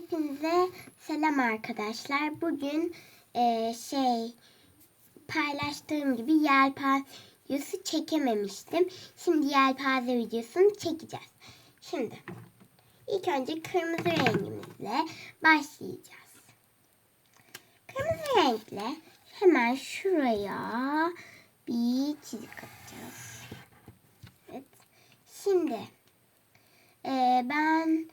Hepinize selam arkadaşlar. Bugün eee, şey paylaştığım gibi yelpazesi çekememiştim. Şimdi yelpaze videosunu çekeceğiz. Şimdi ilk önce kırmızı rengimizle başlayacağız. Kırmızı renkle hemen şuraya bir çizik atacağız. Evet. Şimdi eee, ben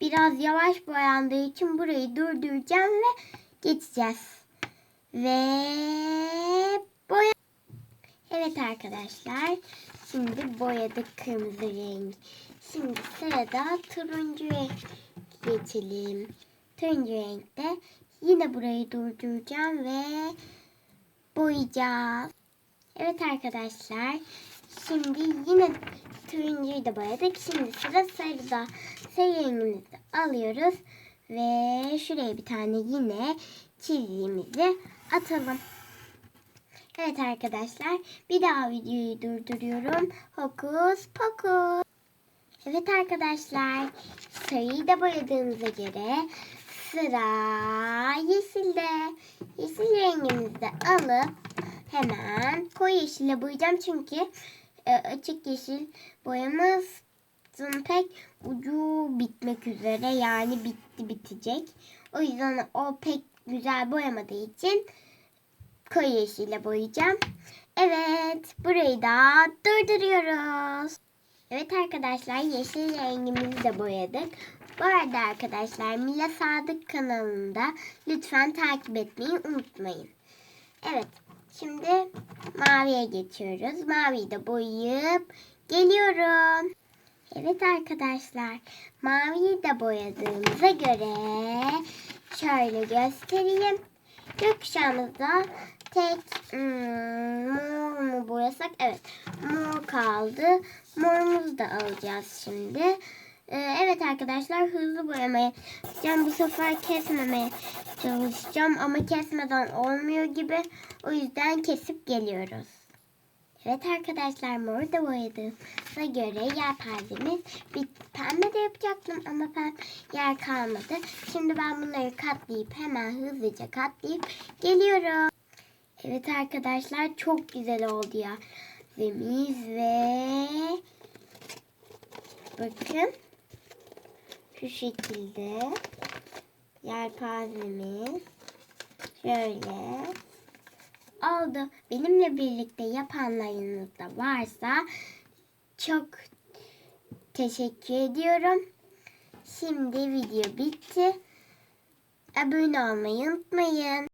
biraz yavaş boyandığı için burayı durduracağım ve geçeceğiz. Ve boya. Evet arkadaşlar. Şimdi boyadık kırmızı renk. Şimdi sırada turuncu renk geçelim. Turuncu renkte yine burayı durduracağım ve boyayacağız. Evet arkadaşlar. Şimdi yine turuncuyu da boyadık. Şimdi sıra sarıda. Sarı rengimizi alıyoruz. Ve şuraya bir tane yine çizdiğimizi atalım. Evet arkadaşlar. Bir daha videoyu durduruyorum. Hokus pokus. Evet arkadaşlar. Sarıyı da boyadığımıza göre sıra yeşilde. Yeşil rengimizi de alıp hemen koyu yeşile boyayacağım çünkü e, açık yeşil boyamızın pek ucu bitmek üzere yani bitti bitecek. O yüzden o pek güzel boyamadığı için koyu yeşile boyayacağım. Evet burayı da durduruyoruz. Evet arkadaşlar yeşil rengimizi de boyadık. Bu arada arkadaşlar Mila Sadık kanalında lütfen takip etmeyi unutmayın. Evet şimdi maviye geçiyoruz. Maviyi de boyayıp geliyorum. Evet arkadaşlar maviyi de boyadığımıza göre şöyle göstereyim. Gökkuşağımızda tek hmm, mor mu boyasak? Evet mor kaldı. Morumuzu da alacağız şimdi. Ee, evet arkadaşlar hızlı boyamaya çalışacağım. Bu sefer kesmemeye çalışacağım ama kesmeden olmuyor gibi. O yüzden kesip geliyoruz. Evet arkadaşlar mor da boyadığımıza göre yelpazemiz bitti. Pembe de yapacaktım ama ben yer kalmadı. Şimdi ben bunları katlayıp hemen hızlıca katlayıp geliyorum. Evet arkadaşlar çok güzel oldu ya. Zemiz ve bakın şu şekilde yelpazemiz şöyle oldu. Benimle birlikte yapanlarınız da varsa çok teşekkür ediyorum. Şimdi video bitti. Abone olmayı unutmayın.